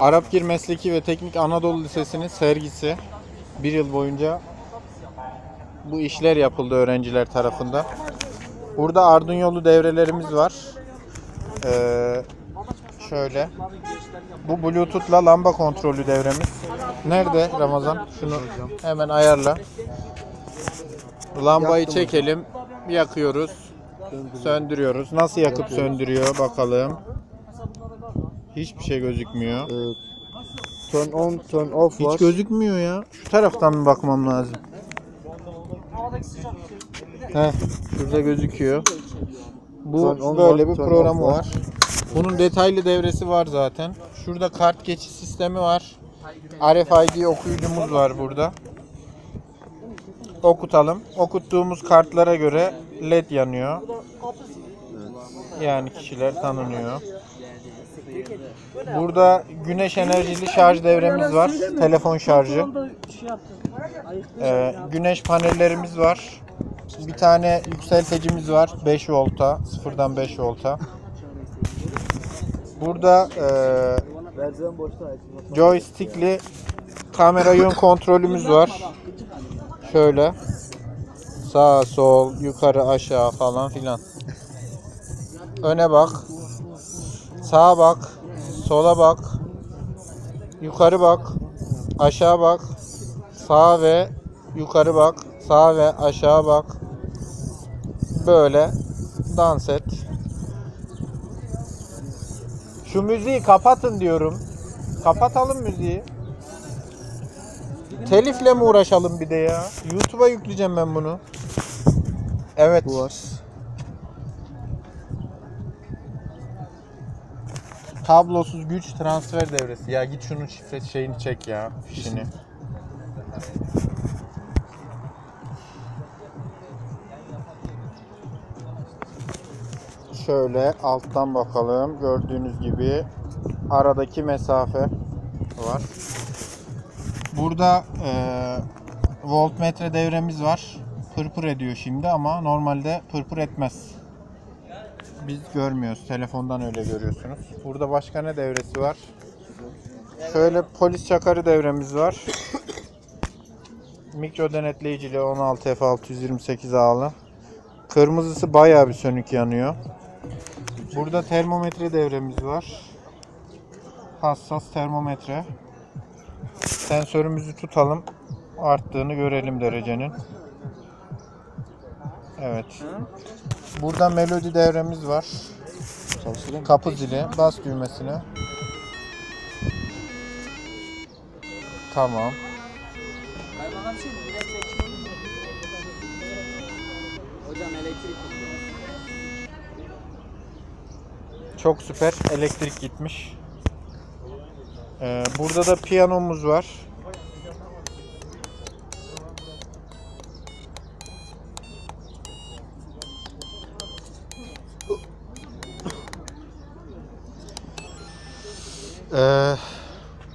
Arapgir Mesleki ve Teknik Anadolu Lisesi'nin sergisi. Bir yıl boyunca bu işler yapıldı öğrenciler tarafından. Burada Arduino'lu devrelerimiz var. Ee, şöyle. Bu Bluetooth'la lamba kontrolü devremiz. Nerede Ramazan? Şunu hemen ayarla. Lambayı çekelim. Yakıyoruz. Söndürüyoruz. Nasıl yakıp söndürüyor bakalım. Hiçbir şey gözükmüyor. Ee, turn on, turn off var. Hiç gözükmüyor ya. Şu taraftan mı bakmam lazım? Heh, şurada gözüküyor. Bu Turn on böyle var, bir programı var. var. Bunun detaylı devresi var zaten. Şurada kart geçiş sistemi var. RFID okuyucumuz var burada. Okutalım. Okuttuğumuz kartlara göre LED yanıyor. Yani kişiler tanınıyor. Burada güneş enerjili şarj devremiz var. Telefon şarjı. Ee, güneş panellerimiz var. Bir tane yükseltecimiz var. 5 volta. Sıfırdan 5 volta. Burada e, joystickli kamera yön kontrolümüz var. Şöyle. Sağ, sol, yukarı, aşağı falan filan. Öne bak. Sağa bak. Sola bak. Yukarı bak. Aşağı bak. Sağa ve yukarı bak. Sağa ve aşağı bak. Böyle dans et. Şu müziği kapatın diyorum. Kapatalım müziği. Telifle mi uğraşalım bir de ya? YouTube'a yükleyeceğim ben bunu. Evet. Bu var. Kablosuz güç transfer devresi. Ya git şunun şifre şeyini çek ya. Fişini. Şöyle alttan bakalım. Gördüğünüz gibi aradaki mesafe var. Burada eee voltmetre devremiz var. Pırpır ediyor şimdi ama normalde pırpır etmez. Biz görmüyoruz. Telefondan öyle görüyorsunuz. Burada başka ne devresi var? Şöyle polis çakarı devremiz var. Mikro denetleyicili 16 F628 ağlı. Kırmızısı bayağı bir sönük yanıyor. Burada termometre devremiz var. Hassas termometre. Sensörümüzü tutalım. Arttığını görelim derecenin. Evet. Burada melodi devremiz var. Çalıştırayım? Kapı zili. Bas düğmesine. Tamam. Hocam elektrik. Çok süper. Elektrik gitmiş. Ee, burada da piyanomuz var.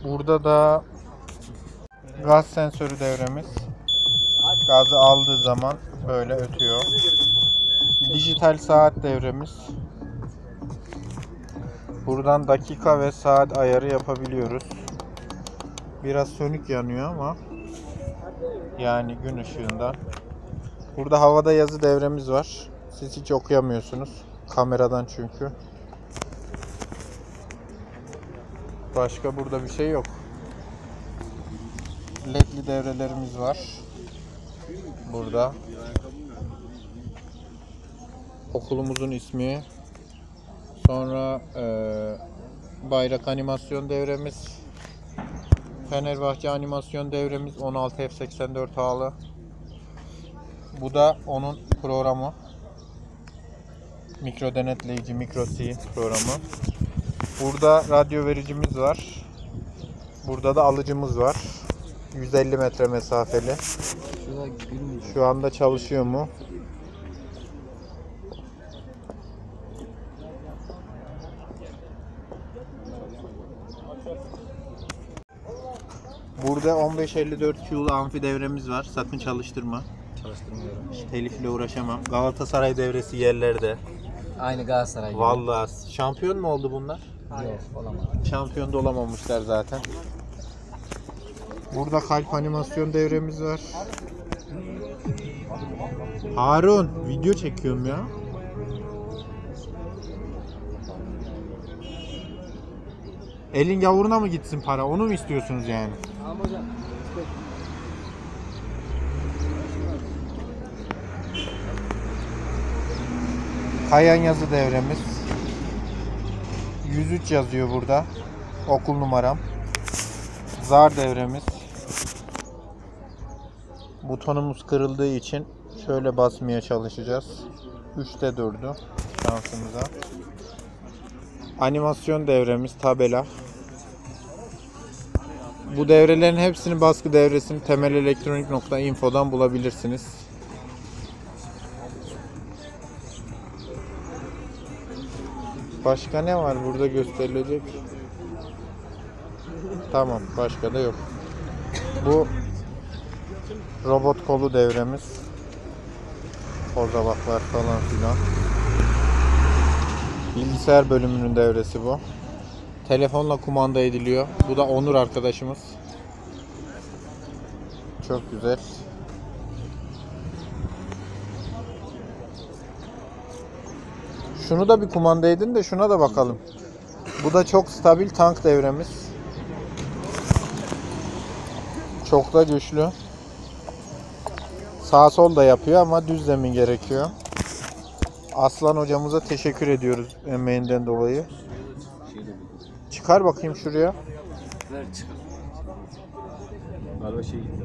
Burada da gaz sensörü devremiz. Gazı aldığı zaman böyle ötüyor. Dijital saat devremiz. Buradan dakika ve saat ayarı yapabiliyoruz. Biraz sönük yanıyor ama yani gün ışığından. Burada havada yazı devremiz var. Siz hiç okuyamıyorsunuz. Kameradan çünkü. Başka burada bir şey yok. LED'li devrelerimiz var. Burada. Okulumuzun ismi. Sonra eee, bayrak animasyon devremiz. Fenerbahçe animasyon devremiz 16 F84 ağlı. Bu da onun programı. Mikro denetleyici Micro C programı. Burada radyo vericimiz var. Burada da alıcımız var. 150 metre mesafeli. Şu anda çalışıyor mu? Burada 1554 Q'lu amfi devremiz var. Sakın çalıştırma. Çalıştırmıyorum. Telifle uğraşamam. Galatasaray devresi yerlerde. Aynı Galatasaray gibi. Vallahi şampiyon mu oldu bunlar? Olamaz. Şampiyon da olamamışlar zaten. Burada kalp animasyon devremiz var. Harun video çekiyorum ya. Elin yavuruna mı gitsin para? Onu mu istiyorsunuz yani? Kayan yazı devremiz. 103 yazıyor burada. Okul numaram. Zar devremiz. Butonumuz kırıldığı için şöyle basmaya çalışacağız. 3'te durdu şansımıza. Animasyon devremiz tabela. Bu devrelerin hepsini baskı devresini temelelektronik.info'dan bulabilirsiniz. Başka ne var burada gösterilecek? Tamam, başka da yok. Bu robot kolu devremiz. Kozalaklar falan filan. Bilgisayar bölümünün devresi bu. Telefonla kumanda ediliyor. Bu da Onur arkadaşımız. Çok güzel. Şunu da bir kumanda edin de şuna da bakalım. Bu da çok stabil tank devremiz. Çok da güçlü. Sağ sol da yapıyor ama düz zemin gerekiyor. Aslan hocamıza teşekkür ediyoruz emeğinden dolayı. Çıkar bakayım şuraya. Ver çıkar. Galiba şey gitti.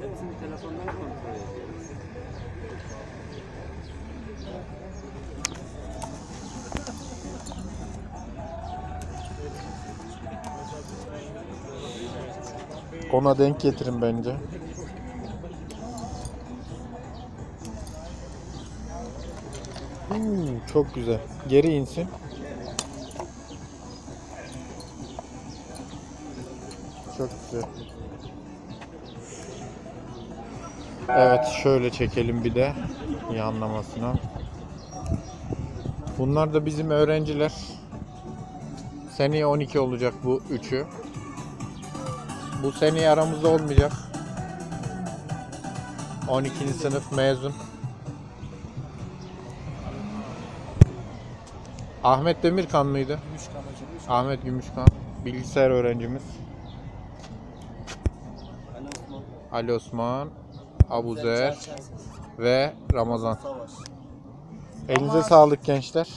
Hepsini telefondan kontrol ediyoruz. Ona denk getirin bence. Uuu, çok güzel. Geri insin. Çok güzel. Evet şöyle çekelim bir de yanlamasına. Bunlar da bizim öğrenciler. Seneye 12 olacak bu üçü. Bu seneye aramızda olmayacak. 12. sınıf mezun. Ahmet Demirkan mıydı? Ahmet Gümüşkan. Bilgisayar öğrencimiz. Ali Osman, Abuzer ve Ramazan. Elinize sağlık gençler.